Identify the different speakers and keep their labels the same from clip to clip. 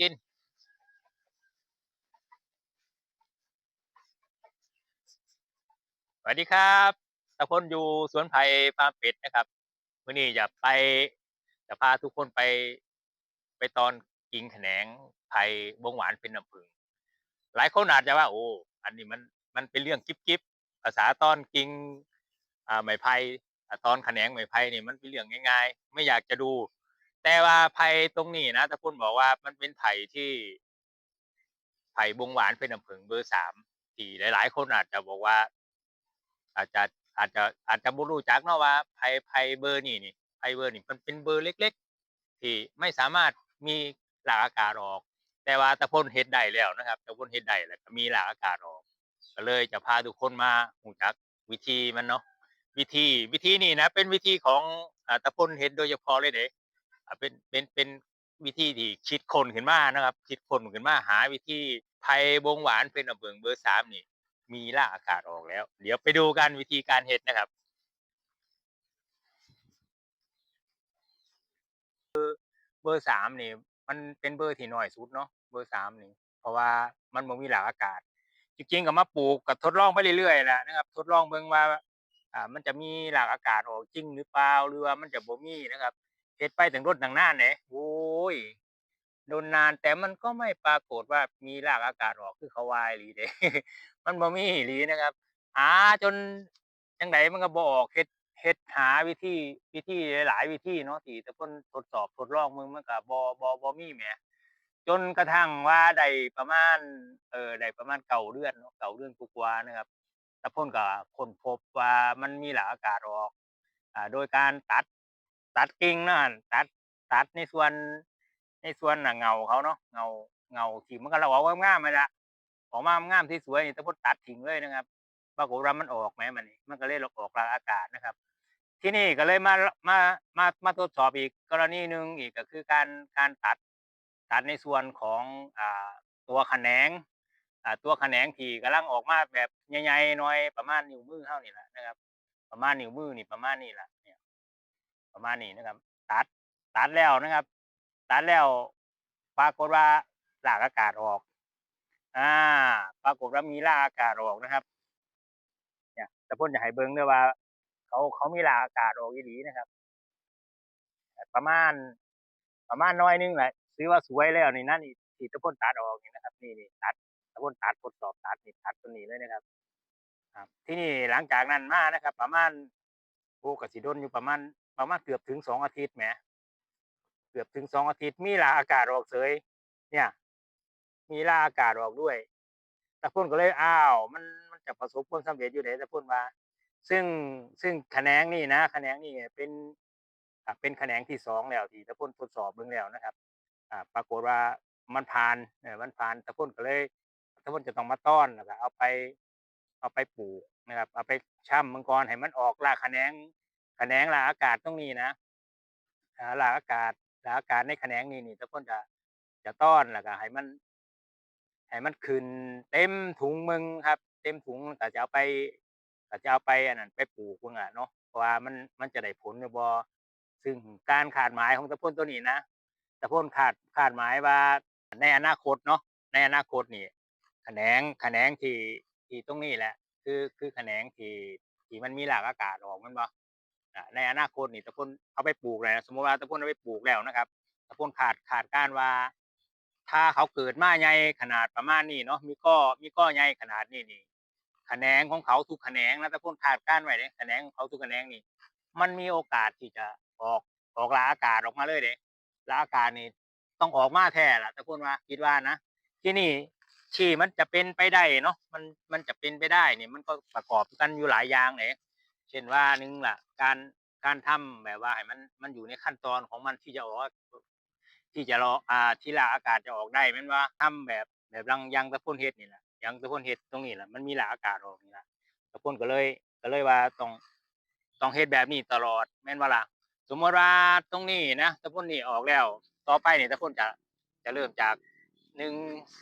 Speaker 1: กิน สวัสดีครับตะพลอยู่สวนไผ่ฟาร์มเป็ดนะครับวันนี้จะไปจะพาทุกคนไปไปตอนกิ่งแขนงไผ่บงหวานเป็นน้ำผึ้งหลายคนอาจจะว่า โอ้อันนี้มันมันเป็นเรื่องกิ๊บกิ๊บภาษาตอนกิ่งอ่าไม้ไผ่ตอนแขนงไม้ไผ่นี่มันเป็นเรื่องง่าย ๆ ไม่อยากจะดู แต่ว่าไผ่ตรงนี้นะตะพลบอกว่ามันเป็นไผ่ที่ไผ่บงหวานเป็นน้ำผึ้งเบอร์สามที่หลาย ๆ คนอาจจะบอกว่า อาจจะอาจจะอาจจะบ่รู้จักเนาะว่าไผ่ไผ่เบอร์นี่นี่ไผ่เบอร์นี่มันเป็นเบอร์เล็ก ๆ ที่ไม่สามารถมีหลากอากาศออก แต่ว่าตะพลเฮ็ดได้แล้วนะครับตะพลเฮ็ดได้แล้วก็มีหลากอากาศออกก็เลยจะพาทุกคนมารู้จักวิธีมันเนาะวิธีวิธีนี่นะเป็นวิธีของตะพลเฮ็ดโดยเฉพาะเลยเด้ อ่าเป็นเป็นเป็นวิธีที่คิดคนขึ้นมานะครับ คิดคนขึ้นมาหาวิธีไผ่บงหวานเป็นน้ำผึ้งเบอร์สามนี่ มีรากอากาศออกแล้ว เดี๋ยวไปดูกันวิธีการเฮ็ดนะครับเบอร์สามนี่ มันเป็นเบอร์ที่น้อยสุดเนาะเบอร์สามนี่ เพราะว่ามันบ่มีหลากอากาศจริงๆก็มาปลูกก็ทดลองไปเรื่อยๆแหละนะครับ ทดลองเบิ่งว่า อ่า มันจะมีหลากอากาศออกจริงหรือเปล่าหรือว่ามันจะบ่มีนะครับ เฮ็ดไปตั้งโดนตั้งนานแหนโอ้ยโดนนานแต่มันก็ไม่ปรากฏว่ามีรากอากาศออกคือเขาวาอีหลีเด้มันบ่มีอีหลีนะครับหาจนจังไดมันก็บ่ออกเฮ็ดเฮ็ดหาวิธีวิธีหลายวิธีเนาะที่แต่เพิ่นทดสอบทดลองเบิ่งมันก็บ่บ่บ่มีแหมจนกระทั่งว่าได้ประมาณเออได้ประมาณเก้าเดือนเนาะเก้าเดือนกว่านะครับแตะพลก็คนพบว่ามันมีหลากอากาศออกอ่าโดยการตัด ตัดกิ่งนั่นตัดตัดในส่วน ในส่วนน่ะเงาเขาเนาะเงาเงาที่มันก็เราออกงามๆนั่นล่ะออกมางามๆสวยนี่ตะพลตัดทิ้งเลยนะครับปรากฏว่ามันออกแหมบัดนี้มันก็เลยออกรากอากาศนะครับ ที่นี่ก็เลยมามามามาทดสอบอีกกรณีหนึ่งอีกก็คือการการตัดตัดในส่วนของอ่าตัวแขนงอ่าตัวแขนงที่กำลังออกมาแบบใหญ่ๆน่อยประมาณนิ้วมือเรานี่แหละนะครับ ประมาณนิ้วมือนี่ประมาณนี้ล่ะ ประมาณนี้นะครับ ตัดตัดแล้วนะครับ ตัดแล้วปรากฏว่ารากอากาศออก อ่า ปรากฏว่ามีรากอากาศออกนะครับ เนี่ยตะพลอยากให้เบิ่งด้อว่า เขาเขามีรากอากาศออกอีหลีนะครับ ประมาณ ประมาณน่อยนึงแหละถือว่าสวยแล้วนี่นะนี่ที่ตะพลตัดออกนี่นะครับ นี่ๆตัดตะพลตัดทดสอบตัดนี่ตัดตัวนี้เลยนะครับ ครับ ที่นี้หลังจากนั้นมานะครับ ประมาณโอ้กสิโดนอยู่ประมาณ ประมาณเกือบถึงสองอาทิตย์แหมเกือบถึงสองอาทิตย์มีราอากาศออกเฉยเนี่ย มีราอากาศออกด้วยตะพลก็เลยอ้าว มันมันจะประสบผลสำเร็จอยู่เดะตะพลว่า ซึ่งซึ่งแขนงนี่นะแขนงนี่เป็นเป็นแขนงที่สองแล้วที่ตะพลทดสอบเบิ่งแล้วนะครับอ่าปรากฏว่ามันผ่านเออมันผ่านตะพลก็เลยตะพลจะต้องมาต้อนแล้วก็เอาไป เอาไปปลูกนะครับ เอาไปช่ำเบิ่งก่อนให้มันออกรากแขนง ขนงราอากาศตรงนี้นะอ่าอากาศราอากาศในแขนงนี่นี่ตะพลจะจะต้อนแล้วก็ให้มันให้มันขึ้นเต็มถุงเบิ่งครับ เต็มถุงก็จะเอาไปก็จะเอาไปอันนั้นไปปลูกเบิ่งอะเนาะเพราะว่ามันมันจะได้ผลหรือบ่ซึ่งการคาดหมายของตะพลตัวนี้นะตะพลคาดคาดหมายว่าในอนาคตเนาะในอนาคตนี่แขนงแขนงที่ที่ตรงนี้แหละ คือคือแขนงที่ที่มันมีรากอากาศออกม่นบ่ ในอนาคตนี่ตะพลเอาไปปลูกแล้วสมมติว่าตะพลเอาไปปลูกแล้วนะครับตะพลคาดคาดการว่า ถ้าเขาเกิดมาใหญ่ขนาดประมาณนี้เนาะมีก้อมีก้อใหญ่ขนาดนี้นี่แขนงของเขาทุกแขนงนะตะพลคาดการไว้เดะแขนงของเขาทุกแขนงนี่ มันมีโอกาสที่จะออกออกราอากาศออกมาเลยเดะราอากาศนี่ต้องออกมาแท้ละตะพลว่าคิดว่านะที่นี่ที่มันจะเป็นไปได้เนาะมันมันจะเป็นไปได้นี่มันก็ประกอบกันอยู่หลายอย่างแหละเช่นว่าหนึ่งล่ะ การการทำแบบว่าให้มันมันอยู่ในขั้นตอนของมันที่จะออกที่จะรออ่าที่ราอากาศจะออกได้แม่นบ่าทำแบบแบบรังยางตะพลเฮ็ดนี่แหละยางตะพลเฮ็ดตรงนี้ล่ะมันมีราอากาศออกนี่แหละตะพลก็เลยก็เลยว่าต้องต้องเฮ็ดแบบนี้ตลอดแม่นบ่ล่ะสมมติว่าตรงนี้นะตะพลนี่ออกแล้ว ต่อไปนี่ตะพลจะจะเริ่มจาก1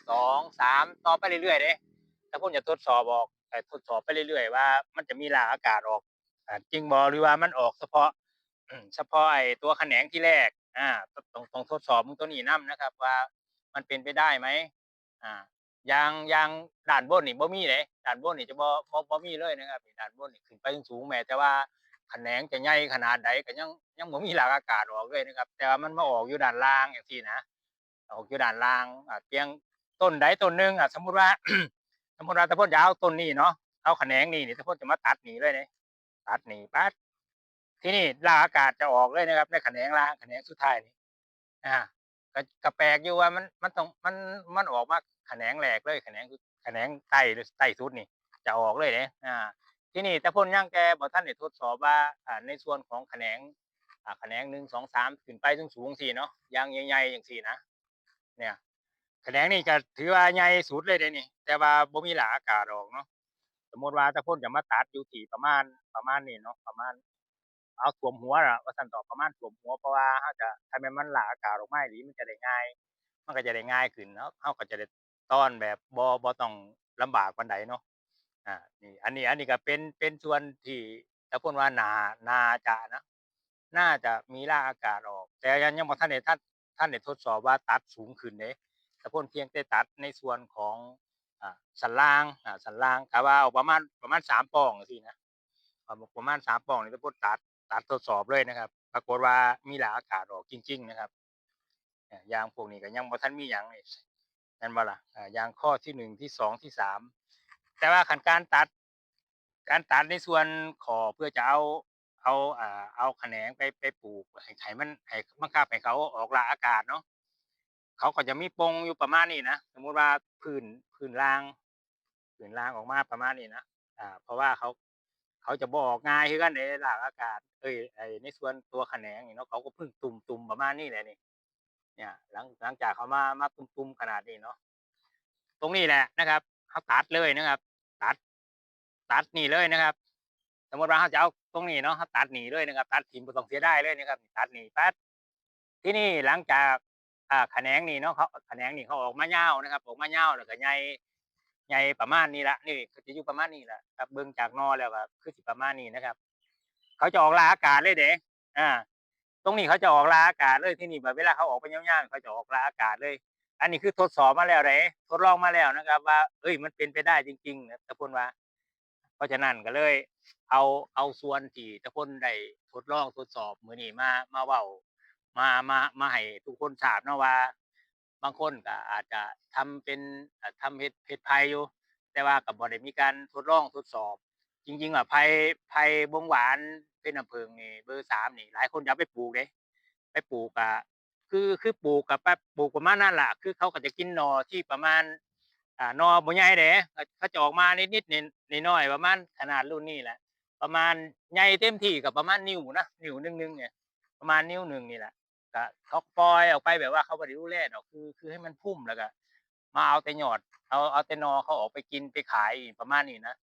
Speaker 1: 2 3ต่อไปเรื่อยๆเดะตะพลจะทดสอบออกทดสอบไปเรื่อยๆว่า มันจะมีราอากาศออก จริงบ่หรือว่ามันออกเฉพาะเฉพาะไอ้ตัวแขนงที่แรก อ่าต้องต้องทดสอบเบิ่งตัวนี้นำนะครับ ว่ามันเป็นไปได้ไหมอ่ายางยางด่านบนนี่บ่มีเลยด่านบนนี่จะบ่บ่บ่มีเลยนะครับด่านบนนี่ขึ้นไปสูงแม้แต่ว่าแขนงจะใหญ่ขนาดใดก็ยังยังบ่มีหลักอากาศออกเลยนะครับ แต่ว่ามันมาออกอยู่ด้านล่างอย่างที่นะออกอยู่ด้านล่างอ่าเพียงต้นใดต้นหนึ่งอะสมมุติว่าสมมุติว่าตะพ่นจะเอาต้นนี้เนาะเอาแขนงนี่นี่ตะพ่นจะมาตัดหนีเลยเนี่ย ตัดหนีปัดที่นี่ราอากาศจะออกเลยนะครับ ในแขนงล่างแขนงสุดท้ายนี่อ่าก็ก็แปลกอยู่ว่ามันมันต้องมันมันออกมาแขนงแหลกเลยแขนงแขนงใต้หรือใต้สุดนี่ จะออกเลยเนี่ยอ่า ที่นี่แต่พ่นย่างแกบอกท่านได้ทดสอบว่าอ่าในส่วนของแขนงอ่าแขนงหนึ่งสองสามขึ้นไปสูงสูงสี่เนาะยางใหญ่ๆอย่างสี่นะเนี่ยแขนงนี่ก็ถือว่าใหญ่สุดเลยเด้นี่แต่ว่าบ่มีหลาอากาศออกเนาะ สมมติว่าถ้าพ่นจะมาตัดอยู่ที่ประมาณประมาณนี้เนาะประมาณ เอาถ่วมหัวล่ะว่าซั่นต่อประมาณถ่วมหัวเพราะว่าเฮาจะถ้าแม่นมันหลากอากาศออกมาอีหลีมันจะได้ง่าย มันก็จะได้ง่ายขึ้นเนาะเฮาก็จะได้ต้อนแบบบ่บ่ต้องลำบากปานใดเนาะอ่านี่อันนี้อันนี้ก็เป็นเป็นส่วนที่ถ้าพ่นว่านานาจะนะน่าจะมีราอากาศออก แต่ยังยังบ่ทันได้ท่านท่านได้ทดสอบว่าตัดสูงขึ้นเด้แต่พ่นเพียงแต่ตัดในส่วนของ สันล่างอ่าสันล่างถ้าว่าเอาประมาณประมาณ3ปล่องจังซี่นะประมาณประมปองนี่แต่พ่นตัดตัดทดสอบเลยนะครับ ปรากฏว่ามีราอากาศออกจริง ๆ นะครับอ่ายางพวกนี้ก็ยังบ่ทันมีหยังนี่แม่นบ่ล่ะอ่ายางข้อที่หนึ่งที่สองที่สามแต่ว่าคันการตัด การตัดในส่วนขอเพื่อจะเอาเอาอ่าเอาแขนงไปไปปลูกให้มันให้บังคับให้เขาออกราอากาศเนาะเขาก็จะมีปงอยู่ประมาณนี้นะสมมุติว่าพื้นพื้นล่าง พื้นล่างออกมาประมาณนี้นะอ่า เพราะว่าเขาเขาจะบอกง่ายคือกันเด้รากอากาศ เอ้ยไอ้ในส่วนตัวแขนงนี่เนาะเขาก็พิ่งตุ่มๆประมาณนี้แหละนี่ เนี่ย หลังหลังจากเขามามาตุ่มๆขนาดนี้เนาะตรงนี้แหละนะครับเขาตัดเลยนะครับ ตัด ตัดนี่เลยนะครับ สมมติว่าเขาจะเอาตรงนี้เนาะเขาตัดหนีเลยนะครับ ตัดถิ่มบ่ต้องเสียไดายเลยนะครับ ตัดหนีปั๊ดที่นี่หลังจากอ่าแขนงนี่เนาะเขาแขนงนี่เขาออกมายาวนะครับ ออกมายาแล้วก็ใหญ่ ใหญ่ประมาณนี้ละนี่ก็จะอยู่ประมาณนี้แหละครับเบิ่งจากนอแล้วก็คือสิประมาณนี้นะครับ เขาจะออกลาอากาศเลยเด้อ่า ตรงนี้เขาจะออกลาอากาศเลยที่นี่แบบเวลาเขาออกไปย่าวๆเขาจะออกลาอากาศเลย อันนี้คือทดสอบมาแล้วเด้ทดลองมาแล้วนะครับ ว่า เอ้ยมันเป็นไปได้จริงๆนะตะพนว่า เพราะฉะนั้นก็เลย เอาเอาส่วนที่ตะพนได้ทดลองทดสอบมือนี้มามาเว้ามามามาให้ทุกคนทราบเนาะว่า บางคนก็อาจจะทำเป็นอ่าทำเฮ็ดเฮ็ดไผ่อยู่ แต่ว่าก็บ่ได้มีการทดลองทดสอบ จริงๆอะไผ่ไผ่บงหวานเป็นน้ำผึ้งนี่เบอร์สามนี่ หลายคนอยากไปปลูกเด้ไปปลูกอะคือคือปลูกก็แป๊บปลูกประมาณนั้นแหละคือเขาก็จะกินนอที่ประมาณอ่านอบใหญ่เด้ก็เขาจะออกมานิดๆนิดน้อยๆประมาณขนาดรุ่นนี้แหละ ประมาณใหญ่เต็มที่ก็ประมาณนิ้วนะนิ้วหนึ่งๆเนี่ยประมาณนิ้วหนึ่งนี่แหละ ก็เขาปล่อยออกไปแบบว่าเขาบ่ได้ดูแลดอกคือ คือให้มันพุ่มแล้วก็มาเอาแต่ยอด เอาเอาแต่นอเขาออกไปกินไปขายประมาณนี้นะ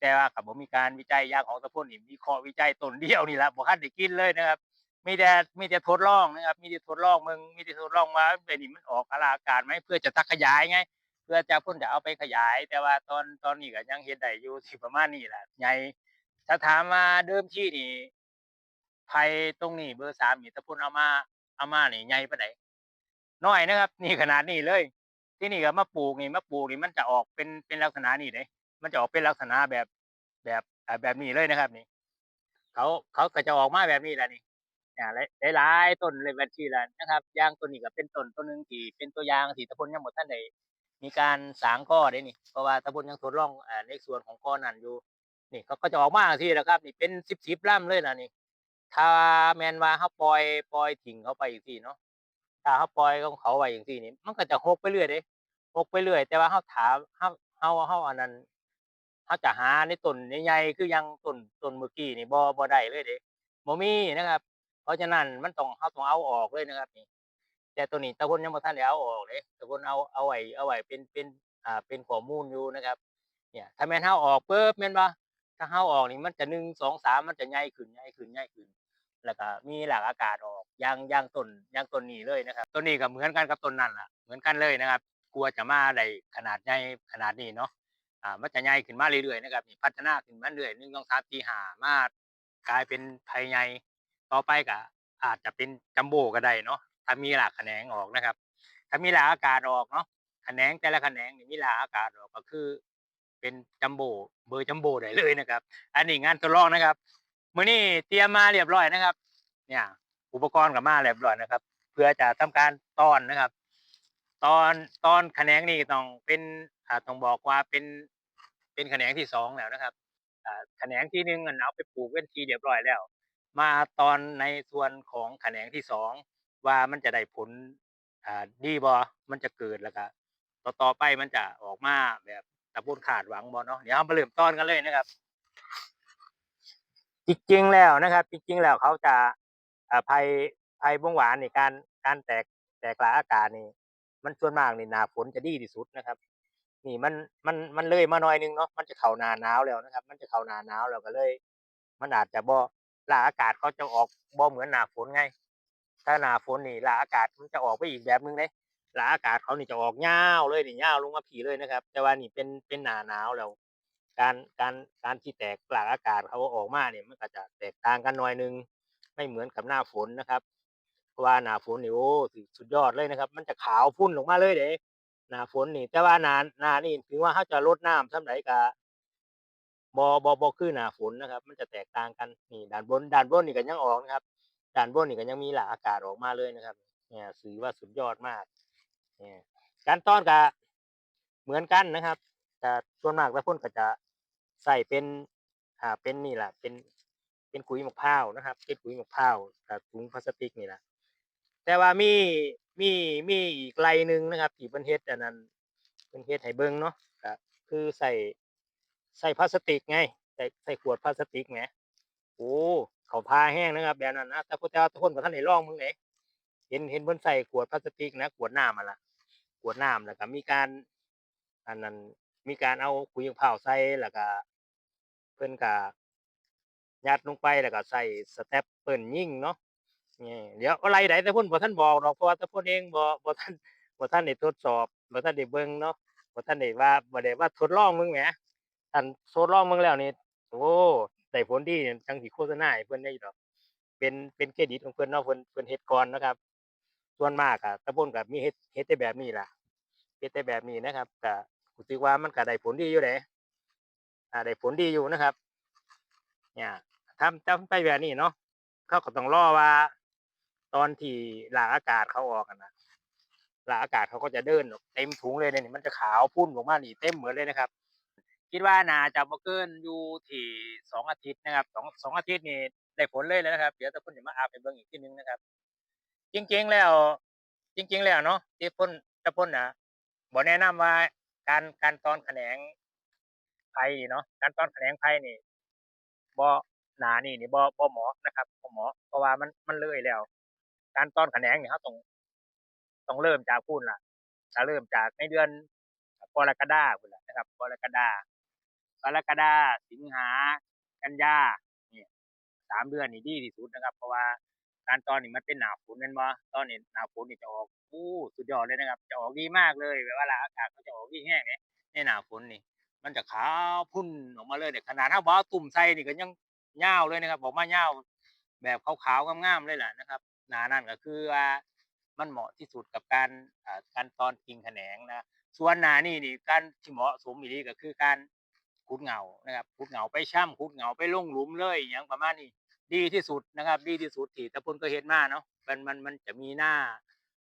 Speaker 1: แต่ว่าก็บ่มีการวิจัยยาของตะพ่นนี่วิเคราะห์วิจัยตนเดียวนี่แหละบ่ทันได้กินเลยนะครับมีแต่มีแต่ทดลองนะครับ มีแต่ทดลองมึงมีแต่ทดลองว่าไอ้นี่มันออกอาอากาศไหมเพื่อจะทักขยายไง เพื่อจะพ่นจะเอาไปขยาย แต่ว่าตอนตอนนี้ก็ยังเฮ็ดได้อยู่สิประมาณนี้แหละใหญ่ถ้าถามว่าเดิมที่นี่ไผตรงนี้เบอร์สามนี่ถ้าเพิ่นเอามา เอามานี่ใหญ่ปานใดน้อยนะครับ นี่ขนาดนี้เลย ที่นี่ก็มาปลูกนี่มาปลูกนี่มันจะออกเป็นเป็นลักษณะนี้เด้มันจะออกเป็นลักษณะแบบแบบแบบนี้เลยนะครับ นี่ เขาเขาก็จะออกมาแบบนี้แหละนี่อ่าหลายหลายๆต้นเลยแบบนี้แหละนะครับอย่างต้นนี้ก็เป็นต้นต้นหนึ่งที่เป็นตัวยางที่ตะพนยังบ่ทันได้มีการสางก้อเด้นี่เพราะว่าตะพนยังทดลองในส่วนของก้อนั้นอยู่นี่เขาก็จะออกมาจังซี่แหละครับ นี่เป็นสิบๆลำเลยล่ะนี่ ถ้าแมนว่าเราปล่อยปล่อยทิ้งเขาไปจังซี่เนาะถ้าเราปล่อยของเขาไว้จังซี่นี่มันก็จะหกไปเรื่อยเด้หกไปเรื่อย แต่ว่าเราถามเราเราเราอันนั้นเราจะหาในต้นใหญ่ๆคือย่างต้นต้นเมื่อกี้นี่บ่บ่ได้เลยเด้บ่มีนะครับ เพราะฉะนั้นมันต้องเราต้องเอาออกเลยนะครับนี่แต่ตัวนี้ตะพนยังบ่ทันได้เอาออกเด้ตะพนเอาเอาไว้เอาไว้เป็นเป็นอ่าเป็นข้อมูลอยู่นะครับ เนี่ย ถ้าแม่นเราออกปุ๊บแม่นบ่ถ้าเราออกนี่มันจะ1 2 3มันจะใหญ่ขึ้นใหญ่ขึ้นใหญ่ขึ้น แล้วก็มีหลากอากาศออกย่างย่างต้นย่างต้นนี้เลยนะครับต้นนี้ก็เหมือนกันกับต้นนั้นล่ะ เหมือนกันเลยนะครับ กลัวจะมาได้ขนาดใหญ่ขนาดนี้เนาะอ่ามันจะใหญ่ขึ้นมาเรื่อยๆนะครับพัฒนาขึ้นมาเรื่อย1 2 3 4 5มากลายเป็นไผ่ใหญ่ต่อไปก็อาจจะเป็นจัมโบ้ก็ได้เนาะถ้ามีรากแขนงออกนะครับ ถ้ามีหลากอากาศออกเนาะแขนงแต่ละแขนงมีหลากอากาศออกก็คือ เป็นจัมโบ้เบอร์จัมโบ้ได้เลยนะครับ อันนี้งานทดลองนะครับ มื้อนี้เตรียมมาเรียบร้อยนะครับ เนี่ย อุปกรณ์ก็มาเรียบร้อยนะครับ เพื่อจะทำการต้อนนะครับ ตอนตอนแขนงนี่ต้องเป็นอ่าต้องบอกว่าเป็นเป็นแขนงที่สองแล้วนะครับอ่าแขนงที่หนึ่งเอาไปปลูกเป็นทีเรียบร้อยแล้ว มาตอนในส่วนของแขนงที่สองว่ามันจะได้ผลอ่าดีบ่มันจะเกิดแล้วก็ต่อต่อไปมันจะออกมาแบบตะพูนขาดหวังบ่เนาะเดี๋ยวเรามาเริ่มต้นกันเลยนะครับ จริงๆแล้วนะครับจริงๆแล้วเขาจะภัยภัยบงหวานในการการแตกแตกลาอากาศนี่ มันส่วนมากนี่หนาฝนจะดีที่สุดนะครับ นี่มันมันมันเลยมาหน่อยหนึงเนาะมันจะเข้าหนาหนาวแล้วนะครับ มันจะเข้าหนาหนาวแล้วก็เลย มันอาจจะบ่ลาอากาศเขาจะออกบ่เหมือนหนาฝนไง ถ้าหนาฝนนี่ลาอากาศมันจะออกไปอีกแบบหนึงเลยลาอากาศเขานี่จะออกยาวเลยนี่ยาวลงมาผีเลยนะครับ แต่ว่านี่เป็นเป็นหนาหนาวแล้ว การการการที่แตกลากอากาศเขาออกมาเนี่ยมันก็จะแตกต่างกันหน่อยหนึงไม่เหมือนกับหน้าฝนนะครับเพราะว่าหน้าฝนนี่โอ้สุดยอดเลยนะครับ มันจะขาวพุ่นออกมาเลยเด้หน้าฝนนี่ แต่ว่าหน้าหน้านี่ถึงว่าเขาจะรดน้ำส่ำใดก็บ่บ่บ่คือหน้าฝนนะครับ มันจะแตกต่างกันนี่ด้านบนด้านบนนี่ก็ยังออกนะครับด้านบนนี่ก็ยังมีหลากอากาศออกมาเลยนะครับ เนี่ยถือว่าสุดยอดมาก เนี่ย การต้อนก็เหมือนกันนะครับ แต่ส่วนมากแล้วพ่นก็จะใส่เป็นอ่าเป็นนี่แหละเป็นเป็นขุยมะพร้าวนะครับเป็นขุยมะพร้าวกับถุงพลาสติกนี่แหละแต่ว่ามีมีมีอีกไรหนึ่งนะครับที่เพิ่นเฮ็ดอันนั้นเพิ่นเฮ็ดให้เบิ่งเนาะก็คือใส่ใส่พลาสติกไงใส่ใส่ขวดพลาสติกแหมโอ้เขาพาแห้งนะครับแบบนั้นนะแต่พวกเจ้าทุกคนบ่ทันได้ลองมึงเด้เห็นเห็นเพิ่นใส่ขวดพลาสติกนะขวดน้ำอะล่ะขวดน้ำแล้วก็มีการอันนั้น มีการเอาขุยมะพร้าวใส่แล้วก็เพิ่นก็ยัดลงไปแล้วก็ใส่สเต็ปเปิ้ลยิ่งเนาะนี่เดี๋ยวอะไรใดแต่เพิ่นบ่ทันบอกดอกเพราะว่าแต่พิ่นเองบ่บ่ทันบ่ทันได้ทดสอบบ่ทันได้เบิ่งเนาะบ่ทันได้ว่าบ่ได้ว่าทดลองมึงแหมคันทดลองมึงแล้วนี่โอ้ได้ผลดีจังสิโฆษณาให้เพิ่นได้ดอก เป็นเป็นเครดิตของเพิ่นเนาะเพิ่นเพิ่นเฮ็ดก่อนนะครับ ส่วนมากอะแต่พิ่นก็มีเฮ็ดเฮ็ดแต่แบบนี้ล่ะเฮ็ดแต่แบบนี้นะครับก็ รู้สึกว่ามันก็ได้ผลดีอยู่เดะอ่าได้ผลดีอยู่นะครับ เนี่ยทำทำไปแบบนี้เนาะเขาก็ต้องรอว่า ตอนที่หลากอากาศเขาออกนะหลากอากาศเขาก็จะเดินเต็มถุงเลยเนี่ยมันจะขาวพุ่นออกมานี่เต็มเหมดเลยนะครับ คิดว่าน่าจะบ่เกินอยู่ที่สองอาทิตย์นะครับสองสองอาทิตย์นี่ได้ผลเลยแล้วนะครับเดี๋ยวแต่พิ่นจะมาอัปให้เบิ่งอีกทีหนึงนะครับ จริงๆแล้ว จริง ๆ แล้วเนาะที่พ่นแต่เพิ่นนะบ่แนะนำว่า การการตอนแขนงไผ่นี่เนาะการตอนแขนงไผ่นี่บ่หนานี่นี่บ่บ่หมาะนะครับบ่หมาะเพราะว่ามันมันเลยแล้ว การตอนแขนงนี่เราต้องต้องเริ่มจากพู้นล่ะถ้าเริ่มจากในเดือนกรกฎาพู้นล่ะนะครับกรกฎากรกฎาสิงหากันยาเนี่ยสามเดือนนี่ดีที่สุดนะครับ เพราะว่า การตอนนี่มันเป็นหน้าฝนแม่นบ่ตอนนี้หน้าฝนนี่จะออกโอ้สุดยอดเลยนะครับ จะออกดีมากเลยแบบว่าหลาอากาศเขาจะออกดีแรงเดะในหน้าฝนนี่ มันจะขาวพุ่นออกมาเลยเนี่ยขนาดถ้าบ่เอาตุ่มใส่นี่ก็ยังยาวเลยนะครับออกมายาวแบบขาวๆงามๆเลยแหละนะครับ หนานั่นก็คือว่ามันเหมาะที่สุดกับการการตอนกิงแขนงนะส่วนหนานี่นี่การที่เหมาะสมอีหลีก็คือการขุดเหงานะครับขุดเหงาไปช่ำขุดเหงาไปลงหลุมเลยอหยังประมาณนี้ ดีที่สุดนะครับ ดีที่สุดที่ตะพนก็เฮ็ดมาเนาะมันมันมันจะมีหน้า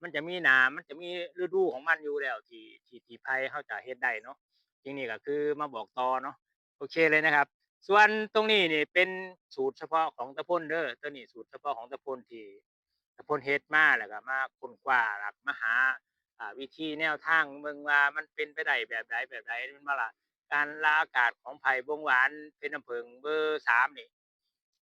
Speaker 1: มันจะมีหนามันจะมีฤดูของมันอยู่แล้ว ที่ที่ที่ไผเขาจะเฮ็ดได้เนาะจริงนี่ก็คือมาบอกต่อเนาะโอเคเลยนะครับ ส่วนตรงนี้นี่เป็นสูตรเฉพาะของตะพนเด้อตัวนี้สูตรเฉพาะของตะพนที่ตะพนเฮ็ดมาแล้วก็มาค้นคว้าหลักมาหาวิธีแนวทางเบิ่งว่ามันเป็นไปได้แบบใดแบบใดแม่นบ่ล่ะการลาอากาศของไผ่บงหวานเพชรน้ำผึ้งเบอร์สามนี่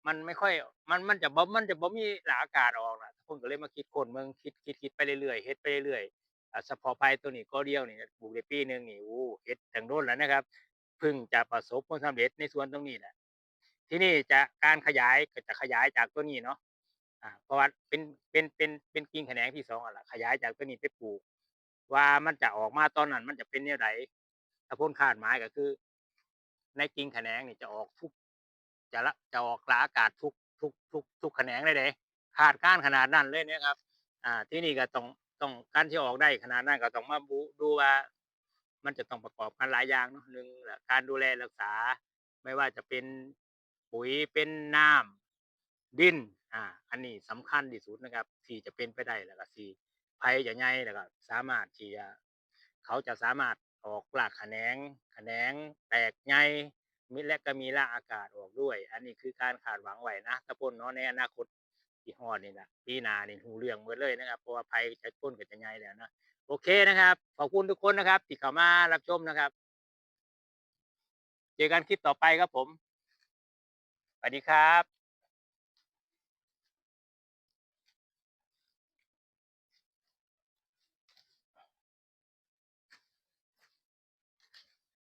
Speaker 1: มันไม่ค่อย มันมันจะบ่มันจะบ่มีหลาอากาศออกน่ะตะพนก็เลยมาคิดคนเบิ่งคิดคิดคิดไปเรื่อยๆเฮ็ดไปเรื่อยๆอ่าเฉพาะไผ่ตัวนี้ก็เดียวนี่ปลูกได้ปีหนึ่งนี่โอ้เฮ็ดตั้งโดนแล้วนะครับเพิ่งจะประสบผลสำเร็จในส่วนตรงนี้แหละที่นี้จะการขยายก็จะขยายจากตัวนี้เนาะอ่าเพราะว่าเป็นเป็นเป็นเป็นกิ่งแขนงที่สองอะล่ะขยายจากตัวนี้ไปปลูก ว่ามันจะออกมาตอนนั้น มันจะเป็นแนวใดถ้าพ้นคาดหมายก็คือ ในกิ่งแขนงนี่จะออกทุก จะละจะออกลาอากาศทุกทุกทุกทุกแขนงเลยเด้ขาดการขนาดนั้นเลยเนี่ยครับ อ่า ที่นี่ก็ต้องต้องการที่ออกได้ขนาดนั้นก็ต้องมาบุดูว่า มันจะต้องประกอบกันหลายอย่างเนาะหนึ่งการดูแลรักษา ไม่ว่าจะเป็นปุ๋ยเป็นน้ำดินอ่า อันนี้สำคัญที่สุดนะครับ ที่จะเป็นไปได้แล้วก็ที่ภัยจะใหญ่แล้วก็สามารถที่จะเขาจะสามารถออกรากแขนงแขนงแตกใหญ่ มิและก็มีราอากาศออกด้วย อันนี้คือการขาดหวังไหวนะตะพ่นเนาะในอนาคตที่ฮอดนี่นะปีหน้านี่หูเรื่องหมดเลยนะครับเพราะว่าภัยจะพ่นกับจะใหญ่แล้วนะโอเคนะครับ ขอบคุณทุกคนนะครับที่เข้ามารับชมนะครับ เจอกันคลิปต่อไปครับผมสวัสดีครับ